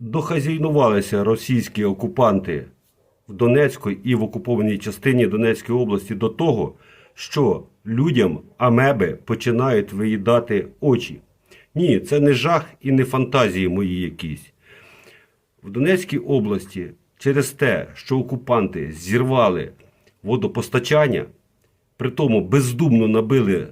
дохазяйнувалися російські окупанти в Донецьку і в окупованій частині Донецької області до того, що людям амеби починають виїдати очі. Ні, це не жах і не фантазії мої якісь. В Донецькій області через те, що окупанти зірвали водопостачання, при тому бездумно набили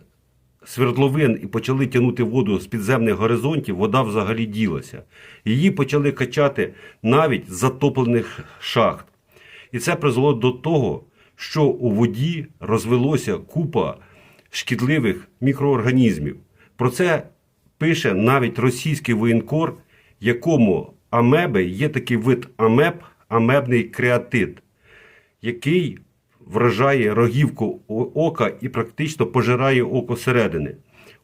свердловин і почали тягнути воду з підземних горизонтів, вода взагалі ділася. Її почали качати навіть з затоплених шахт. І це призвело до того, що у воді розвелося купа шкідливих мікроорганізмів. Про це пише навіть російський воєнкор, якому амеби є такий вид амеб, амебний креатит, який вражає рогівку ока і практично пожирає око середини.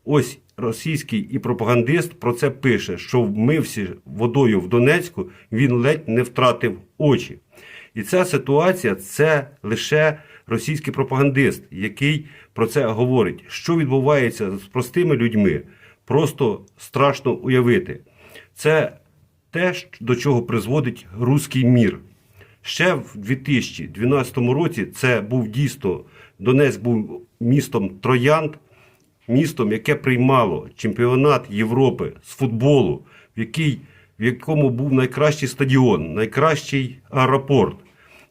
Ось російський і пропагандист про це пише, що вмився водою в Донецьку, він ледь не втратив очі. І ця ситуація це лише російський пропагандист, який про це говорить. Що відбувається з простими людьми, просто страшно уявити. Це те, до чого призводить руський мір. Ще в 2012 році це був дійсно Донецьк був містом Троянд, містом, яке приймало чемпіонат Європи з футболу, в, який, в якому був найкращий стадіон, найкращий аеропорт,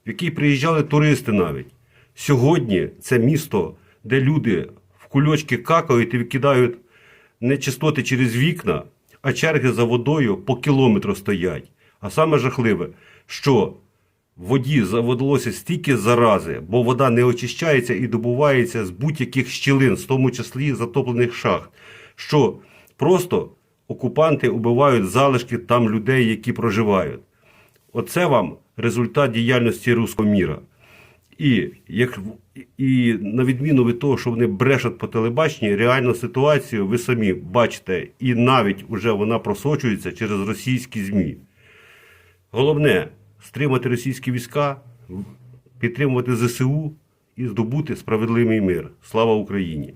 в який приїжджали туристи навіть. Сьогодні це місто, де люди в кульочки какають і викидають нечистоти через вікна, а черги за водою по кілометру стоять. А саме жахливе, що воді заводилося стільки зарази, бо вода не очищається і добувається з будь-яких щілин, в тому числі затоплених шахт, що просто окупанти убивають залишки там людей, які проживають. Оце вам результат діяльності руського міра. І, як, і на відміну від того, що вони брешуть по телебаченні, реальну ситуацію ви самі бачите, і навіть вже вона просочується через російські ЗМІ. Головне стримати російські війська, підтримувати ЗСУ і здобути справедливий мир. Слава Україні!